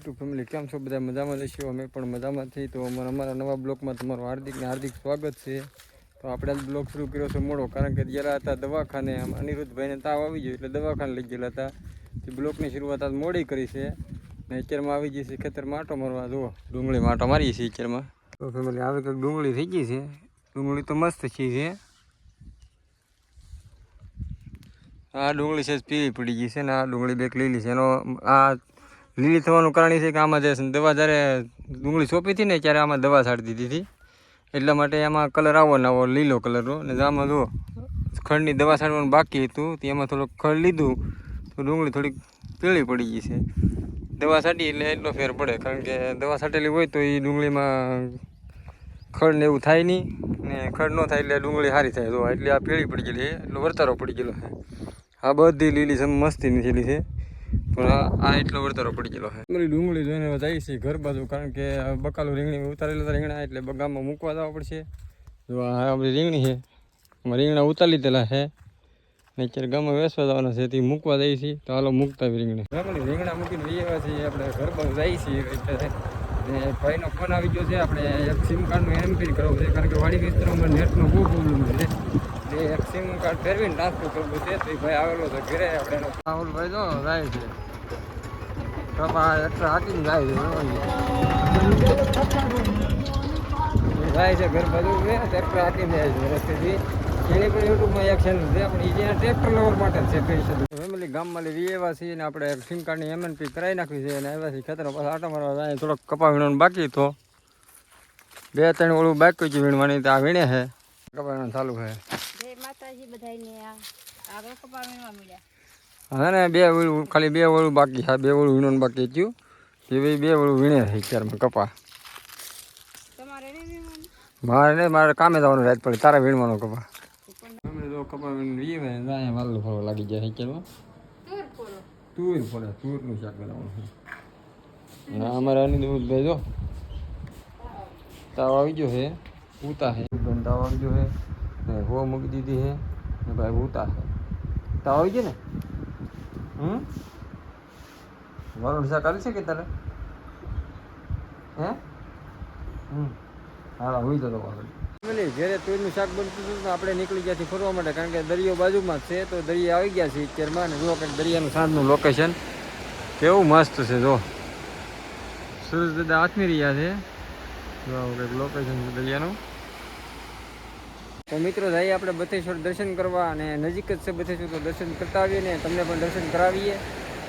YouTube family કેમ છો? બધા મજામાં લેશો અમે પણ મજામાં છીએ. તો અમારા અમારા નવા બ્લોગમાં તમારું હાર્દિક ને હાર્દિક સ્વાગત છે. તો આપણે આજ બ્લોગ શરૂ કર્યો છે મોડો, કારણ કે જ્યારે હતા દવાખાને. આમ અનિરુદ્ધભાઈને તાવ આવી ગયો એટલે દવાખાને લઈ ગયેલા હતા. તે બ્લોકની શરૂઆત આજ મોડી કરી છે. ને અત્યારમાં આવી ગઈ છે ખેતરમાં માટો મારવા. જુઓ ડુંગળીમાં માટો મારીએ છીએ અત્યારમાં. તો ફેમિલી આવી કંઈક ડુંગળી થઈ ગઈ છે. ડુંગળી તો મસ્ત છે આ ડુંગળી છે પીળી પડી ગઈ છે ને આ ડુંગળી બેક લીલી છે. એનો આ લીલી થવાનું કારણ એ છે કે આમાં જે દવા જ્યારે ડુંગળી સોંપી હતી ને ત્યારે આમાં દવા છાંટી દીધી હતી. એટલા માટે એમાં કલર આવો ને આવો લીલો કલરનો ને. આમાં જો ખડની દવા છાંટવાનું બાકી હતું તેમાં થોડુંક ખડ લીધું, તો ડુંગળી થોડીક પીળી પડી ગઈ છે. દવા છાંટી એટલે એટલો ફેર પડે, કારણ કે દવા છાંટેલી હોય તો એ ડુંગળીમાં ખડ ને એવું થાય નહીં. ને ખડ ન થાય એટલે ડુંગળી સારી થાય. તો એટલે આ પીળી પડી ગયેલી છે, એટલો વર્તારો પડી ગયેલો છે. આ બધી લીલી મસ્તી નીચેલી છે. પણ આ એટલો વર્તારો પડી ગયેલો છે. ડુંગળી જોઈને જાય છે ઘર બાજુ કારણ કે બકાલું રીંગણી ઉતારેલા હતા રીંગણા એટલે ગામમાં મૂકવા જવા પડશે. જો આ આપણી રીંગણી છે અમારે રીંગણા ઉતારી લીધેલા છે. ને અત્યારે ગામમાં વેસવા જવાના છે તે મૂકવા જઈએ છીએ. તો હાલો મૂકતા આવી રીંગણી. રીંગણા મૂકીને લઈ છીએ આપણે ઘર બાજુ જઈએ છીએ એટલે ભાઈનો ફોન આવી ગયો છે આપણે સિમ કાર્ડનું એમપી કરવું છે કારણ કે વાડી વિસ્તારમાં નેટનો બહુ પ્રોબ્લેમ છે. સિમ કાર્ડ ફેરવીને ટ્રાન્સફર કરવું છે તો ભાઈ આવેલો તો ઘરે આપણે એનો. રાહુલ ભાઈ જો જાય છે જાય છે ઘર બધું છે ટ્રેક્ટર હાકીને જાય છે રસ્તેથી. એની પણ યુટ્યુબમાં એક ચેનલ છે પણ એ જ્યાં ટ્રેક્ટર લવર માટે છે કહી શકું ફેમિલી ગામમાં લઈ એવા છીએ ને આપણે સિમ કાર્ડની એમએનપી કરાવી નાખવી છે અને આવ્યા છીએ ખેતરમાં પાછા આટો મારવા જાય થોડોક કપા વીણવાનું બાકી તો. બે ત્રણ ઓલું બાકી વીણવાની તો આ વીણે છે. કપા ચાલુ છે. માતાજી બધાયને આગળ કપા મળ્યા. હા ને બે વળું ખાલી બે વળું બાકી છે. બે વળું વીણવાનું બાકી થયું કે બે બે વળું વીણે છે અત્યારમાં કપા મારે નહીં મારે કામે જવાનું રાત પડે. તારે વીણવાનો કપા અમે તો કપા વીણ વીવે જાય વાલું ફરવા લાગી જાય અત્યારમાં. તુર શાક બનાવવાનું ના અમારે અનિલ ભાઈ જો તાવ આવી ગયો છે ઉતા છે. બેન તાવ આવી ગયો છે. ને હો મૂકી દીધી છે ને ભાઈ ઉતા છે તો આવી ગયો ને? હમ? વરુણ શાક કરી છે કે તારે હે? હમ. હા હોય તો આગળ જ્યારે તુરનું શાક બનતું હતું આપણે નીકળી ગયા ફરવા માટે, કારણ કે દરિયો બાજુમાં છે, તો દરિયા આવી ગયા છે અત્યારમાં, ને જુઓ કંઈક દરિયાનું સાંજનું લોકેશન કેવું મસ્ત છે જો સૂરજ દાદા આથમી રહ્યા છે. જો કંઈક લોકેશન છે દરિયાનું. તો મિત્રો, જઈએ આપણે બથેશ્વર દર્શન કરવા અને નજીક જ છે બથેશ્વર, તો દર્શન કરતા આવીએ ને તમને પણ દર્શન કરાવીએ.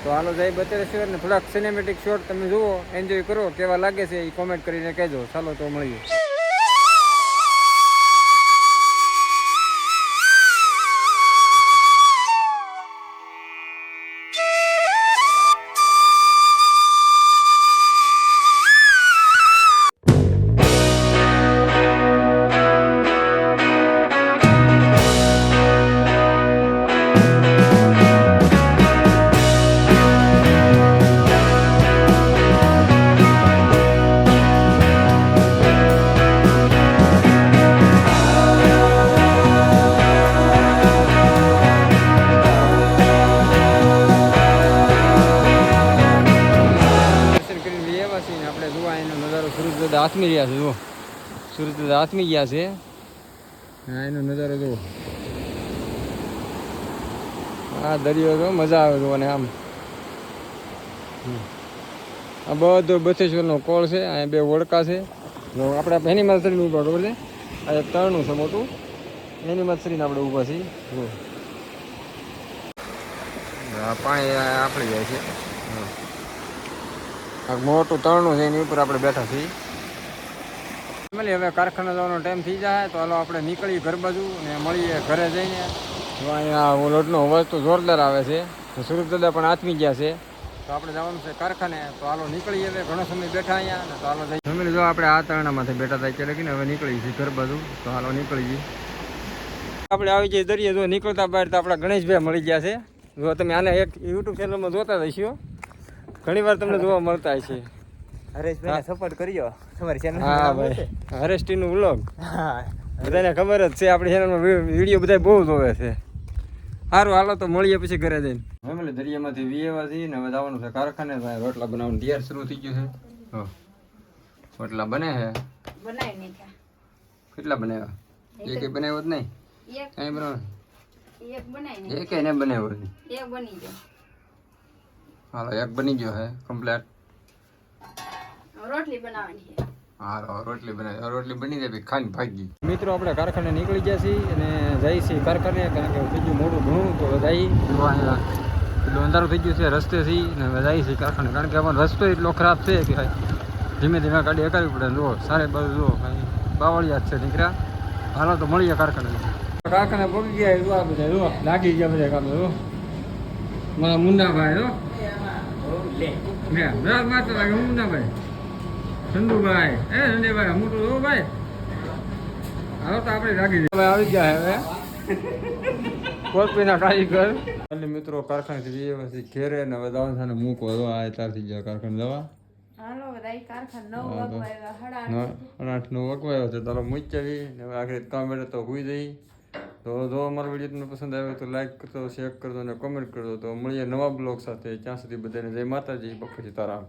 તો હાલો જઈ બથેશ્વર ને, થોડાક સિનેમેટિક શોટ તમે જુઓ એન્જોય કરો, કેવા લાગે છે એ કોમેન્ટ કરીને કહેજો. ચાલો તો મળીએ. એનો નજારો સૂરજ દાદા આથમી રહ્યા છે, જુઓ. સૂરજ દાદા આથમી ગયા છે. હા એનો નજારો જુઓ. આ દરિયો તો મજા આવે જોવાને આમ. આ બધો બથેશ્વરનો કોળ છે અહીંયા બે વડકા છે. આપણે એની મથરીનું ઊભા, ખબર છે? આ એક તળનું છે મોટું. એની મથરીને આપણે ઊભા છીએ પાણી આપણે જાય છે. હા. મોટું તરણું છે, એની ઉપર આપણે બેઠા છીએ. ફેમિલી, હવે કારખાના જવાનો ટાઈમ થઈ જાય, તો હાલો આપણે નીકળીએ ઘર બાજુ ને મળીએ ઘરે જઈને. તો અહીંયા લોટનો અવાજ તો જોરદાર આવે છે. સુરત દાદા પણ આથમી ગયા છે. તો આપણે જવાનું છે કારખાને. તો હાલો નીકળીએ હવે, ઘણો સમય બેઠા અહીંયા ને તો હાલો જઈએ. ફેમિલી, જો આપણે આ તરણામાંથી બેઠા થાય કે કે હવે નીકળીએ છીએ ઘર બાજુ તો હાલો નીકળી જઈએ આપણે આવી જઈએ દરિયે, જો નીકળતા બહાર તો આપણા ગણેશભાઈ મળી ગયા છે. જો તમે આને એક યુટ્યુબ ચેનલમાં જોતા જઈશો ઘણી વાર તમને જોવા મળતા છે હરેશભાઈ સપોર્ટ કર્યો તમારી ચેનલ હા ભાઈ. હરેસ્ટીનું વ્લોગ હા. બધાને ખબર જ છે આપણી ચેનલમાં વીડિયો બધા બહુ જોવે છે. સારું હાલો તો મળીએ પછી ઘરે જઈને. ફેમિલી દરિયામાંથી વીએવા છીએ ને હવે જવાનું છે કારખાને રોટલા બનાવવાનું તૈયાર શરૂ થઈ ગયું છે. હો. રોટલા બને છે? બનાવી કેટલા બનાવ્યા? એક બનાવ્યો જ નહીં? એક. કઈ બનાવ એક બનાવી એક એને બનાવ્યો નહીં. એક બની ગયો. હાલો એક બની ગયો હે કમ્પ્લેટ રોટલી બનાવવાની છે. હાલો રોટલી બનાવી રોટલી બની જાય ખાઈને ભાગી. મિત્રો આપણે કારખાને નીકળી ગયા છીએ અને જઈએ છીએ કારખાને કારણ કે બીજું મોડું ઘણું તો જઈ એટલું અંધારું થઈ ગયું છે રસ્તે થી ને જઈએ છીએ કારખાને કારણ કે આપણો રસ્તો એટલો ખરાબ છે કે ધીમે ધીમે ગાડી હકાવી પડે. જો સારે બાજુ જો કાંઈ બાવળિયા જ છે નીકળ્યા. હાલો તો મળીએ કારખાને. કારખાને પગી ગયા જો બધા જો લાગી ગયા બધા કામ જો મારા મુન્નાભાઈ જો લે રાત માત્ર ના ભાઈ? ચંદુભાઈ એ સંજયભાઈ હું તો ભાઈ. હાલો તો આપણે રાખી દઈએ આવી ગયા હવે. કોલપીના કારીગર એટલે મિત્રો કારખાનેથી વ્યવસ્થિત ઘેરે ને હવે દવા થાને મૂકો દવા આ ત્યારથી ગયા કારખાને દવા હાલો બધા કારખાન નવ તો. વાગવા આવ્યા હડા આઠ. નો વગવાયો છે. ચાલો મૂકી ને આખરે કામ બેઠે તો હુઈ જઈ તો જો અમારો વીડિયો તમને પસંદ આવ્યો તો લાઈક કરતો શેર કરજો અને કોમેન્ટ કરજો. તો મળીએ નવા બ્લોગ સાથે. ત્યાં સુધી બધાને જય માતાજી બપોર સીતારામ